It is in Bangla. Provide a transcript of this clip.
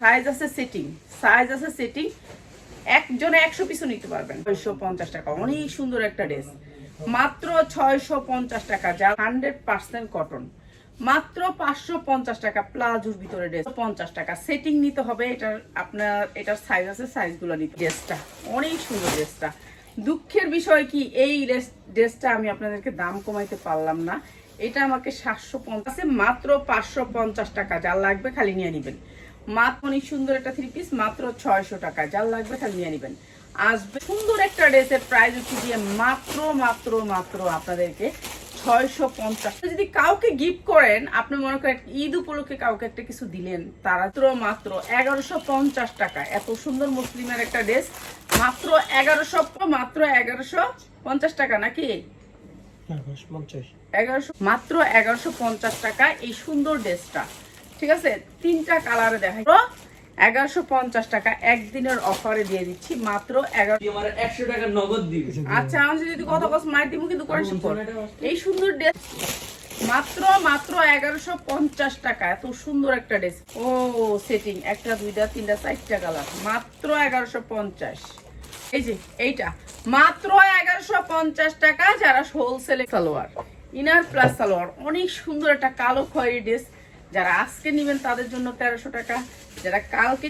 সাইজ আছে সেটিং সাইজ আছে সেটিং একজনে একশো পিসও নিতে পারবেন। ছয়শো পঞ্চাশ টাকা, অনেক সুন্দর একটা ড্রেস মাত্র ছয়শো পঞ্চাশ টাকা, যা হান্ড্রেড পার্সেন্ট কটন মাত্র পাঁচশো পঞ্চাশ টাকা প্লাজোর ভিতরে ড্রেস পঞ্চাশ টাকা সেটিং নিতে হবে, এটার আপনার, এটার সাইজ আছে সাইজগুলো নিতে ড্রেসটা অনেক সুন্দর ড্রেসটা দুঃখের বিষয় কি, এই ড্রেসটা আমি আপনাদেরকে দাম কমাইতে পারলাম না। এটা আমাকে সাতশো পঞ্চাশে, মাত্র পাঁচশো পঞ্চাশ টাকা, যা লাগবে খালি নিয়ে নেবেন। মাত্র অনেক সুন্দর একটা থ্রি পিস মাত্র ছয়শো টাকা। যার লাগবে খালি নিয়ে নেবেন। আসবে সুন্দর একটা ড্রেসের প্রাইস হচ্ছে দিয়ে মাত্র মাত্র মাত্র আপনাদেরকে ছয়শো পঞ্চাশ। যদি কাউকে গিফট করেন আপনি মনে করেন ঈদ উপলক্ষে কাউকে একটা কিছু দিলেন তারা তো মাত্র এগারোশো পঞ্চাশ টাকা। এত সুন্দর মুসলিমের একটা ড্রেস মাত্র এগারোশো মাত্র এগারোশো পঞ্চাশ টাকা নাকি? এগারোশো মাত্র এগারোশো পঞ্চাশ টাকা এই সুন্দর ড্রেসটা। ঠিক আছে? তিনটা কালারে দেখাই। এগারোশো পঞ্চাশ টাকা একদিনের অফারে দিয়ে দিচ্ছি মাত্র টাকা নগদ দিবি। আচ্ছা আমি যদি কথা কস মার দিব কিন্তু এই সুন্দর ড্রেস মাত্র মাত্র এগারোশো পঞ্চাশ টাকা এত সুন্দর একটা ড্রেস। ও সেটিং একটা দুইটা তিনটা চারটা কালার মাত্র এগারোশো পঞ্চাশ। এই যে এইটা। মাত্র এগারোশো পঞ্চাশ টাকা যারা হোলসেলে সালোয়ার ইনার প্লাস সালোয়ার অনেক সুন্দর একটা কালো খয়েরি ড্রেস। যারা আজকে নেবেন তাদের জন্য তেরোশো টাকা যারা কালকে